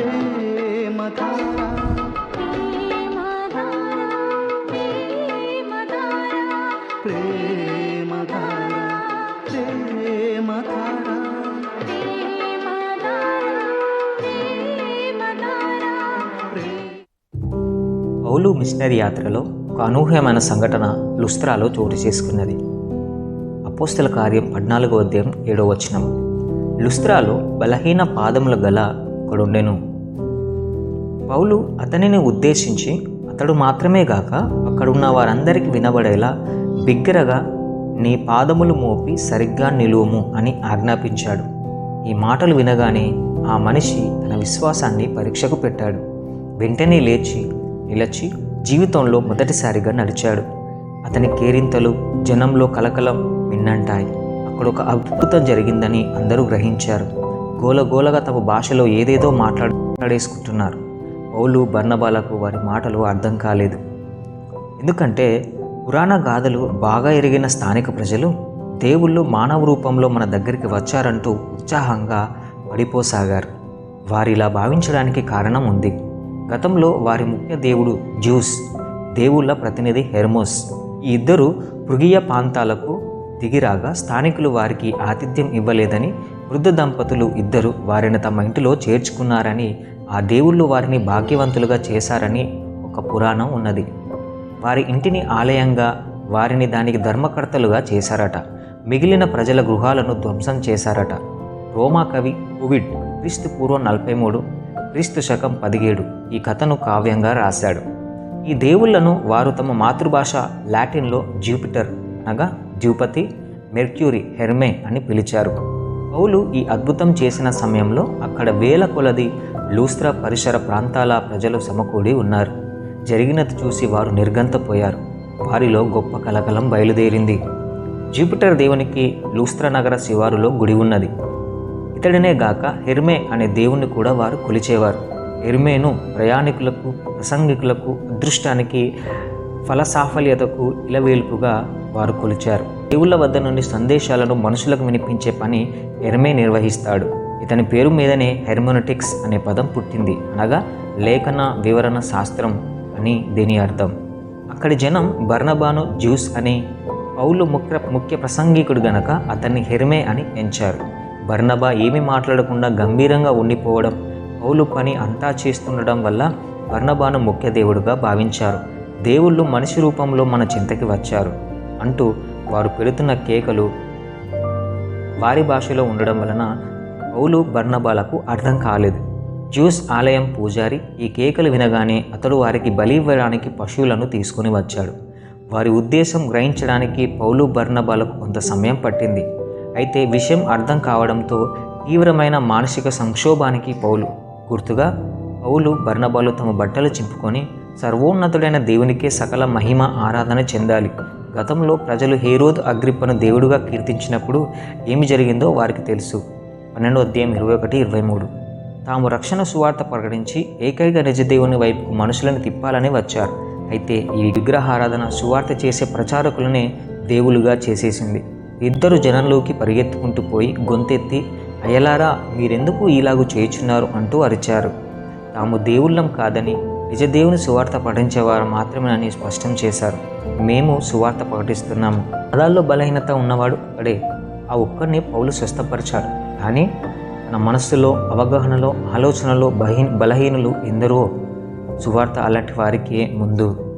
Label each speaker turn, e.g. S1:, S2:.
S1: ప్రేమధార ప్రేమధార ప్రేమధార
S2: పౌలు machinery యాత్రలో ఒక అనూహ్యమైన సంఘటన లుస్త్రాలో చోటు చేసుకున్నది. అపోస్తల కార్యం పద్నాలుగో అధ్యాయం ఏడో వచనం. లుస్త్రాలో బలహీన పాదముల గల ఒకడుండెను. పౌలు అతనిని ఉద్దేశించి అతడు మాత్రమే గాక అక్కడున్న వారందరికీ వినబడేలా బిగ్గరగా నీ పాదములు మోపి సరిగ్గా నిలువము అని ఆజ్ఞాపించాడు. ఈ మాటలు వినగానే ఆ మనిషి తన విశ్వాసాన్ని పరీక్షకు పెట్టాడు. వెంటనే లేచి నిలచి జీవితంలో మొదటిసారిగా నడిచాడు. అతని కేరింతలు జనంలో కలకలం మిన్నంటాయి. అక్కడ ఒక అద్భుతం జరిగిందని అందరూ గ్రహించారు. గోలగోలగా తమ భాషలో ఏదేదో మాట్లాడేసుకుంటున్నారు. పౌలు బర్ణబాలకు వారి మాటలు అర్థం కాలేదు. ఎందుకంటే పురాణ గాథలు బాగా ఎరిగిన స్థానిక ప్రజలు దేవుళ్ళు మానవ రూపంలో మన దగ్గరికి వచ్చారంటూ ఉత్సాహంగా పడిపోసాగారు. వారిలా భావించడానికి కారణం ఉంది. గతంలో వారి ముఖ్య దేవుడు జ్యూస్ దేవుళ్ళ ప్రతినిధి హెర్మోస్. ఈ ఇద్దరు పృగియ ప్రాంతాలకు దిగిరాగా స్థానికులు వారికి ఆతిథ్యం ఇవ్వలేదని వృద్ధ దంపతులు ఇద్దరు వారిని తమ ఇంటిలో చేర్చుకున్నారని ఆ దేవుళ్ళు వారిని భాగ్యవంతులుగా చేశారని ఒక పురాణం ఉన్నది. వారి ఇంటిని ఆలయంగా వారిని దానికి ధర్మకర్తలుగా చేశారట. మిగిలిన ప్రజల గృహాలను ధ్వంసం చేశారట. రోమా కవి కువిడ్ క్రీస్తు పూర్వం నలభై మూడు క్రీస్తు శకం పదిహేడు ఈ కథను కావ్యంగా రాశాడు. ఈ దేవుళ్ళను వారు తమ మాతృభాష లాటిన్లో జూపిటర్ అనగా జూపతి మెర్క్యూరీ హెర్మే అని పిలిచారు. పౌలు ఈ అద్భుతం చేసిన సమయంలో అక్కడ వేల కొలది లూస్త్రా పరిసర ప్రాంతాల ప్రజలు సమకూడి ఉన్నారు. జరిగినది చూసి వారు నిర్గంతపోయారు వారిలో గొప్ప కలకలం బయలుదేరింది. జూపిటర్ దేవునికి లూస్త్రా నగర శివారులో గుడి ఉన్నది. ఇతడినే గాక హెర్మే అనే దేవుణ్ణి కూడా వారు కొలిచేవారు. హెర్మేను ప్రయాణికులకు ప్రసంగికులకు అదృష్టానికి ఫలసాఫల్యతకు ఇలవేల్పుగా వారు కొలిచారు. దేవుళ్ళ వద్ద నుండి సందేశాలను మనుషులకు వినిపించే పని హెర్మే నిర్వహిస్తాడు. ఇతని పేరు మీదనే హెర్మోనటిక్స్ అనే పదం పుట్టింది. అనగా లేఖన వివరణ శాస్త్రం అని దీని అర్థం. అక్కడి జనం బర్నబాను జ్యూస్ అని పౌలు ముఖ్య ముఖ్య ప్రసంగికుడు గనక అతన్ని హెర్మే అని ఎంచారు. బర్నబా ఏమీ మాట్లాడకుండా గంభీరంగా ఉండిపోవడం పౌలు పని అంతా చేస్తుండడం వల్ల బర్నబాను ముఖ్య దేవుడుగా భావించారు. దేవుళ్ళు మనిషి రూపంలో మన చింతకి వచ్చారు. అంటూ వారు పెడుతున్న కేకలు వారి భాషలో ఉండడం వలన పౌలు బర్ణబాలకు అర్థం కాలేదు. జ్యూస్ ఆలయం పూజారి ఈ కేకలు వినగానే అతడు వారికి బలి ఇవ్వడానికి పశువులను తీసుకుని వచ్చాడు. వారి ఉద్దేశం గ్రహించడానికి పౌలు బర్ణబాలకు కొంత సమయం పట్టింది. అయితే విషయం అర్థం కావడంతో తీవ్రమైన మానసిక సంక్షోభానికి పౌలు గుర్తుగా పౌలు బర్ణబాలు తమ బట్టలు చింపుకొని సర్వోన్నతుడైన దేవునికే సకల మహిమ ఆరాధన చెందాలి. గతంలో ప్రజలు హేరోద్ అగ్రిప్పను దేవుడుగా కీర్తించినప్పుడు ఏమి జరిగిందో వారికి తెలుసు. పన్నెండో అధ్యాయం ఇరవై ఒకటి ఇరవై మూడు. తాము రక్షణ సువార్త ప్రకటించి ఏకైక నిజదేవుని వైపుకు మనుషులను తిప్పాలని వచ్చారు. అయితే ఈ విగ్రహారాధన సువార్త చేసే ప్రచారకులనే దేవులుగా చేసేసింది. ఇద్దరు జనంలోకి పరిగెత్తుకుంటూ పోయి గొంతెత్తి అయ్యలారా మీరెందుకు ఇలాగూ చేయుచున్నారు? అంటూ అరిచారు. తాము దేవుళ్ళం కాదని నిజదేవుని సువార్త పఠించేవారు మాత్రమేనని స్పష్టం చేశారు. మేము సువార్త ప్రకటిస్తున్నాము. పదాల్లో బలహీనత ఉన్నవాడు అడే ఆ ఒక్కరిని పౌలు స్వస్థపరిచాడు. కానీ తన మనస్సులో అవగాహనలో ఆలోచనలో బహీ బలహీనులు ఎందరో సువార్త అలాంటి వారికి ముందు